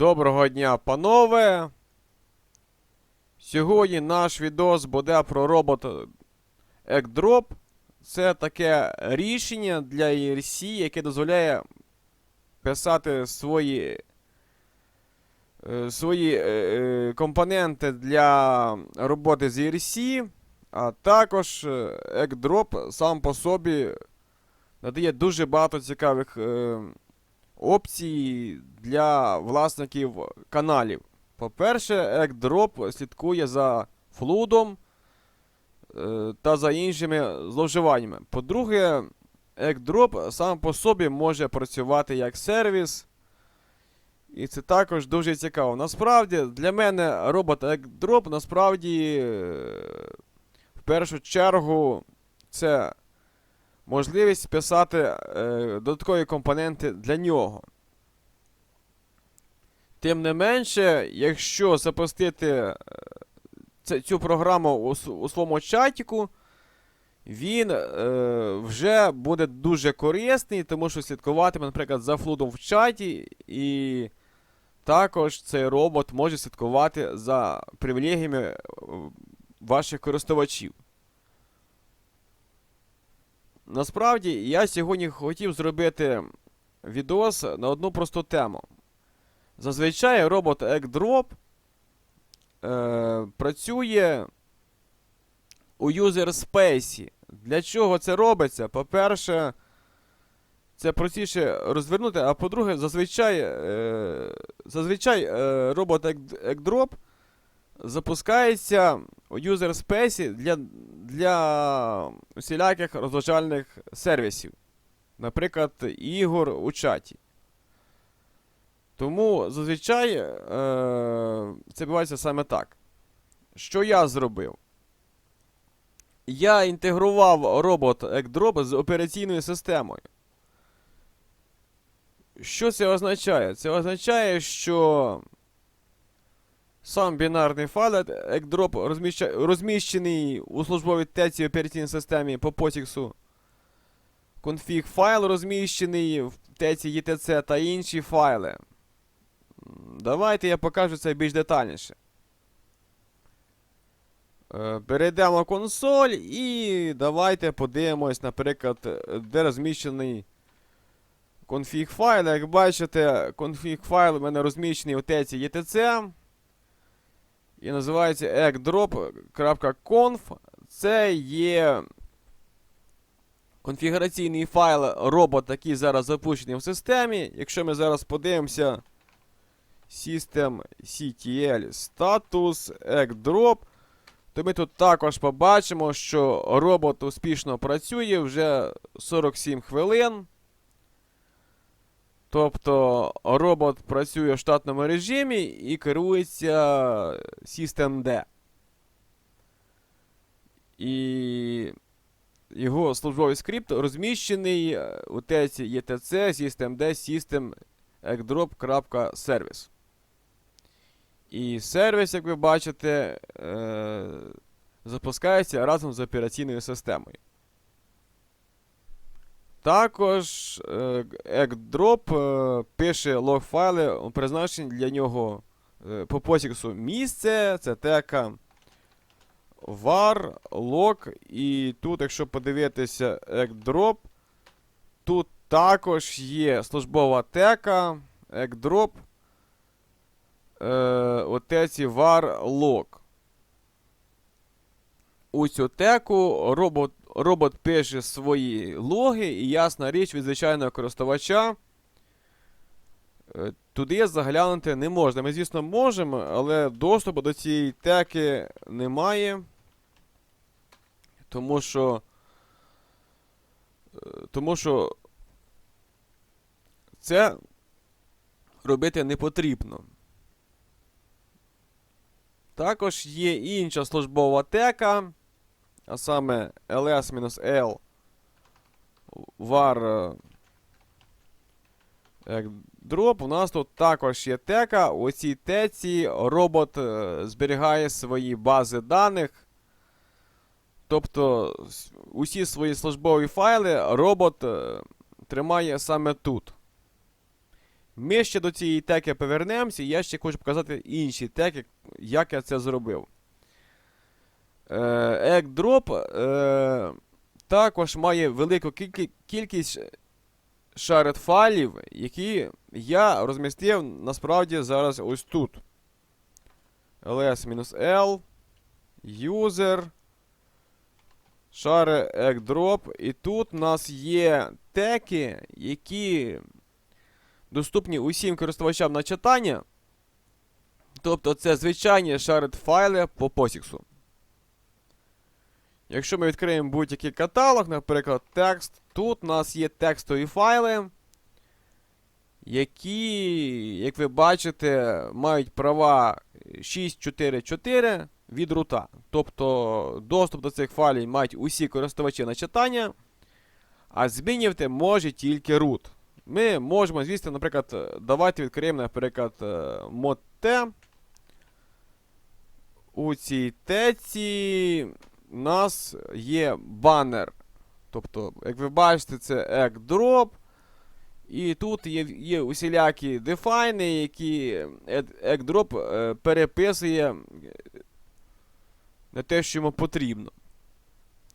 Доброго дня, панове! Сьогодні наш відос буде про робот EggDrop. Це таке рішення для ERC, яке дозволяє писати свої, е, свої е, е, компоненти для роботи з ERC, а також е, EggDrop сам по собі надає дуже багато цікавих опцій для власників каналів. По-перше, EggDrop слідкує за флудом е, та за іншими зловживаннями. По-друге, EggDrop сам по собі може працювати як сервіс. І це також дуже цікаво. Насправді, для мене робот EggDrop насправді е, в першу чергу це можливість писати е, додаткові компоненти для нього. Тим не менше, якщо запустити е, цю програму у, у своєму чатіку, він е, вже буде дуже корисний, тому що слідкуватиме, наприклад, за флудом в чаті, і також цей робот може слідкувати за привілегіями е, ваших користувачів. Насправді, я сьогодні хотів зробити відос на одну просту тему. Зазвичай робот EggDrop е, працює у space. Для чого це робиться? По-перше, це простіше розвернути, а по-друге, зазвичай, е, зазвичай е, робот Egg- EggDrop запускається у space для, для усіляких розважальних сервісів, наприклад, ігор у чаті. Тому зазвичай е, це відбувається саме так. Що я зробив? Я інтегрував робот EggDrop з операційною системою. Що це означає? Це означає, що сам бінарний файл EggDrop розміща- розміщений у службовій теці операційній системі по POSIX. Конфіг файл розміщений в теці ETC та інші файли. Давайте я покажу це більш детальніше. Е, Перейдемо в консоль і давайте подивимось, наприклад, де розміщений конфіг файл. Як бачите, конфіг файл у мене розміщений у теці ETC. І називається eggdrop.conf. Це є конфігураційний файл робот, який зараз запущений в системі. Якщо ми зараз подивимося System CTL status eggdrop, то ми тут також побачимо, що робот успішно працює вже 47 хвилин. Тобто робот працює в штатному режимі і керується Systemd. І його службовий скрипт розміщений е, у теці ETC Systemd System eggdrop.service. І сервіс, як ви бачите, е, запускається разом з операційною системою. Також е, EggDrop е, пише лог-файли, призначені для нього е, по посіксу місце, це тека var, log, і тут, якщо подивитися EggDrop, тут також є службова тека EggDrop е, отеці var log. У цю теку робот, робот пише свої логи, і ясна річ від звичайного користувача. е, Туди заглянути не можна. Ми, звісно, можемо, але доступу до цієї теки немає. Тому що. е, Тому що це робити не потрібно. Також є інша службова тека, а саме ls-l var drop. У нас тут також є тека. У цій теці робот е, зберігає свої бази даних. Тобто усі свої службові файли робот е, тримає саме тут. Ми ще до цієї теки повернемося, і я ще хочу показати інші теки, як я це зробив. Е, Екдроп е, також має велику кількість шарет файлів, які я розмістив насправді зараз ось тут. ls-l, user, share ekdrop. І тут у нас є теки, які доступні усім користувачам на читання. Тобто це звичайні шарет файли по POSIX. Якщо ми відкриємо будь-який каталог, наприклад, текст, тут у нас є текстові файли, які, як ви бачите, мають права 644 від рута. Тобто доступ до цих файлів мають усі користувачі на читання, а змінювати може тільки root. Ми можемо, звісно, наприклад, давайте відкриємо, наприклад, mod T. У цій теці у нас є банер. Тобто, як ви бачите, це egg І тут є, є усілякі дефайни, які egg е, переписує на те, що йому потрібно.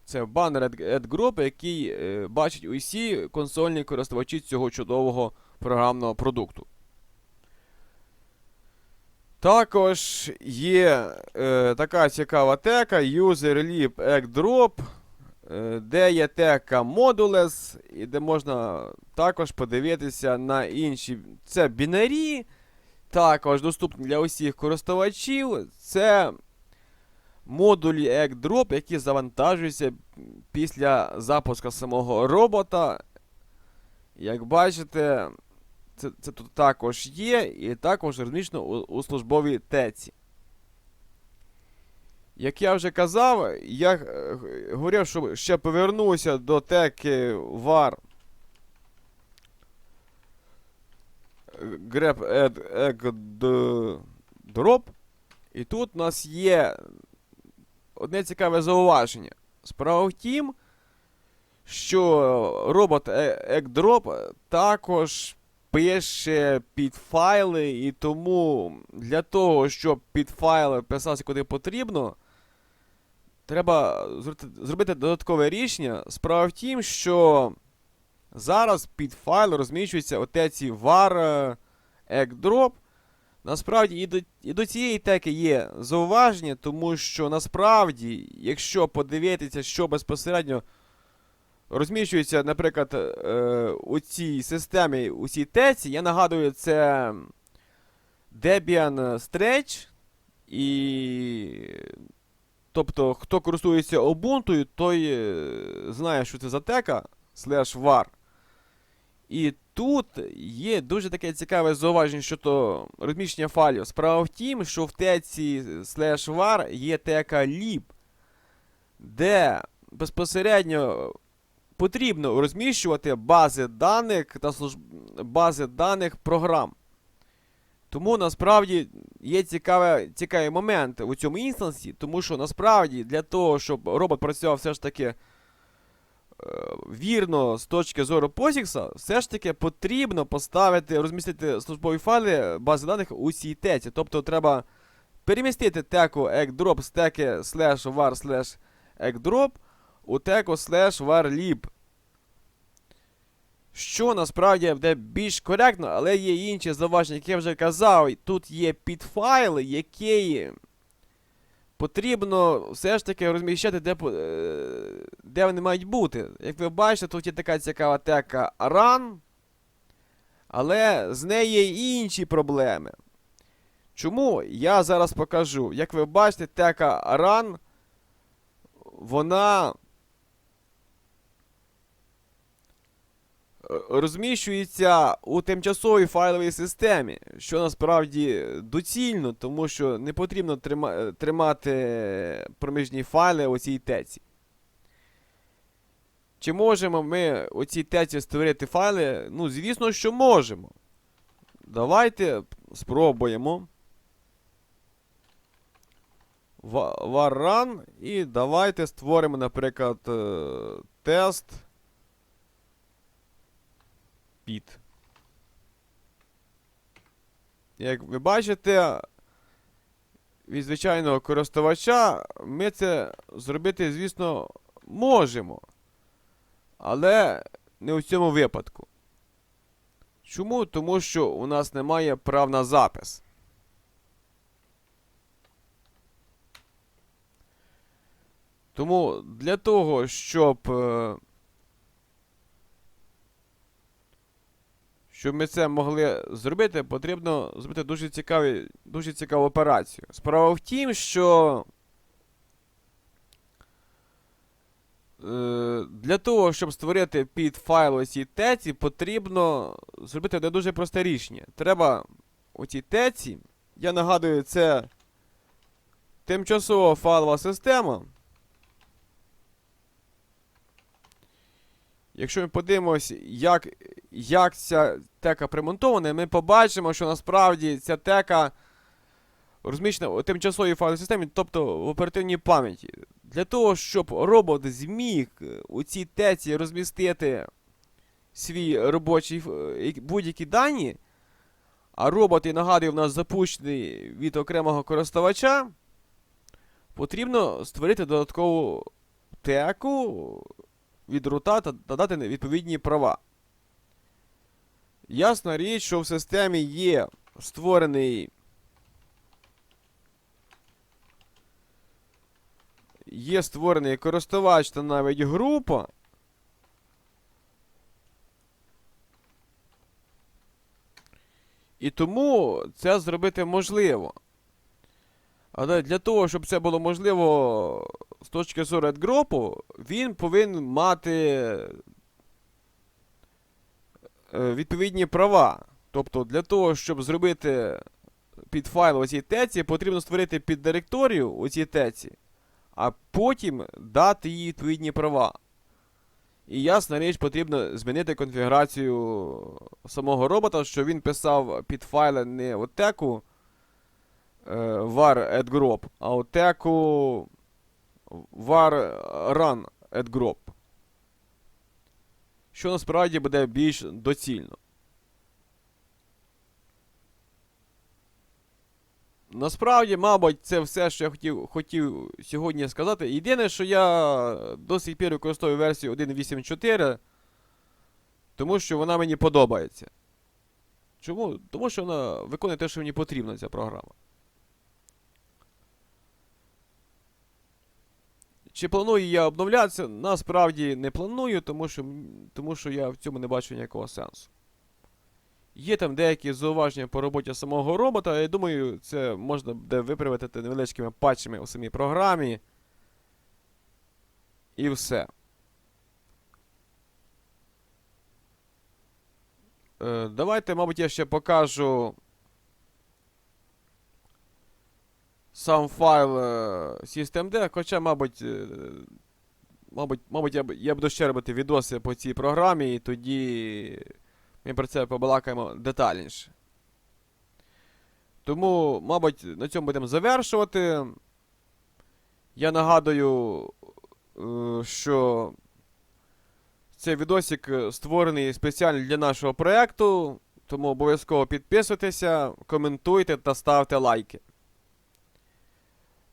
Це банер AdGroup, який е, бачить усі консольні користувачі цього чудового програмного продукту. Також є е, така цікава тека userlib egdrop, е, де є тека modules, і де можна також подивитися на інші. Це бінарі, також доступні для усіх користувачів. Це модулі egdrop, які завантажуються після запуску самого робота. Як бачите, це це тут також є, і також розміщено у, у службовій теці. Як я вже казав, я е, говорив, що ще повернуся до теки var grep add drop. І тут у нас є одне цікаве зауваження. Справа в тім, що робот EggDrop також пише під файли, і тому для того, щоб під файли писався куди потрібно, треба зробити додаткове рішення. Справа в тім, що зараз під файл розміщується отеці var egg Насправді і до, і до цієї теки є зауваження, тому що насправді, якщо подивитися, що безпосередньо розміщується, наприклад, е, у цій системі, у цій теці, я нагадую, це Debian Stretch. І. Тобто, хто користується Ubuntu, той е, знає, що це за тека slash var. І тут є дуже таке цікаве зауваження щодо розміщення файлів. Справа в тім, що в теці slash var є тека lib, де безпосередньо потрібно розміщувати бази даних та служб... бази даних програм. Тому насправді є цікавий, цікавий момент у цьому інстансі, тому що насправді для того, щоб робот працював все ж таки е, вірно з точки зору POSIX, все ж таки потрібно поставити, розмістити службові файли бази даних у цій теці. Тобто треба перемістити теку eggdrop з теки slash var slash eggdrop у теку slash varlib. Що насправді буде більш коректно, але є інші зауваження, як я вже казав, тут є підфайли, які потрібно все ж таки розміщати, де е, де вони мають бути. Як ви бачите, тут є така цікава тека run, але з нею є інші проблеми. Чому? Я зараз покажу. Як ви бачите, тека run, вона розміщується у тимчасовій файловій системі, що насправді доцільно, тому що не потрібно трима тримати проміжні файли у цій теці. Чи можемо ми у цій теці створити файли? Ну, звісно, що можемо. Давайте спробуємо. Var і давайте створимо, наприклад, е, тест під. Як ви бачите, від звичайного користувача ми це зробити, звісно, можемо. Але не у цьому випадку. Чому? Тому що у нас немає прав на запис. Тому для того, щоб. Щоб ми це могли зробити, потрібно зробити дуже, цікаві, дуже цікаву операцію. Справа в тім, що е, для того, щоб створити під файл оцій теці, потрібно зробити одне дуже просте рішення. Треба оцій теці, я нагадую, це тимчасова файлова система. Якщо ми подивимось, як, як ця тека примонтована, ми побачимо, що насправді ця тека розміщена у тимчасовій файловій системі, тобто в оперативній пам'яті. Для того, щоб робот зміг е, у цій теці розмістити свій робочий е, будь-які дані, а робот, я нагадую, в нас запущений від окремого користувача, потрібно створити додаткову теку від рута та додати відповідні права. Ясна річ, що в системі є створений. Є створений користувач та навіть група. І тому це зробити можливо. Але для того, щоб це було можливо з точки зору AdGroup, він повинен мати е, відповідні права. Тобто, для того, щоб зробити під файл у цій теці, потрібно створити піддиректорію у цій теці, а потім дати їй відповідні права. І ясна річ, потрібно змінити конфігурацію самого робота, щоб він писав під файли не от теку е, var adgrop, а от теку var run adgrop. Що насправді буде більш доцільно. Насправді, мабуть, це все, що я хотів, хотів сьогодні сказати. Єдине, що я до сих пір використовую версію 1.8.4, тому що вона мені подобається. Чому? Тому що вона виконує те, що мені потрібно, ця програма. Чи планую я обновлятися? Насправді не планую, тому що, тому що я в цьому не бачу ніякого сенсу. Є там деякі зауваження по роботі самого робота, я думаю, це можна буде виправити невеличкими патчами у самій програмі. І все. Е, давайте, мабуть, я ще покажу сам файл е, systemd, хоча, мабуть, е, мабуть, мабуть, я, б- я буду ще робити відоси по цій програмі, і тоді ми про це побалакаємо детальніше. Тому, мабуть, на цьому будемо завершувати. Я нагадую, е, що цей відосик створений спеціально для нашого проєкту, тому обов'язково підписуйтеся, коментуйте та ставте лайки.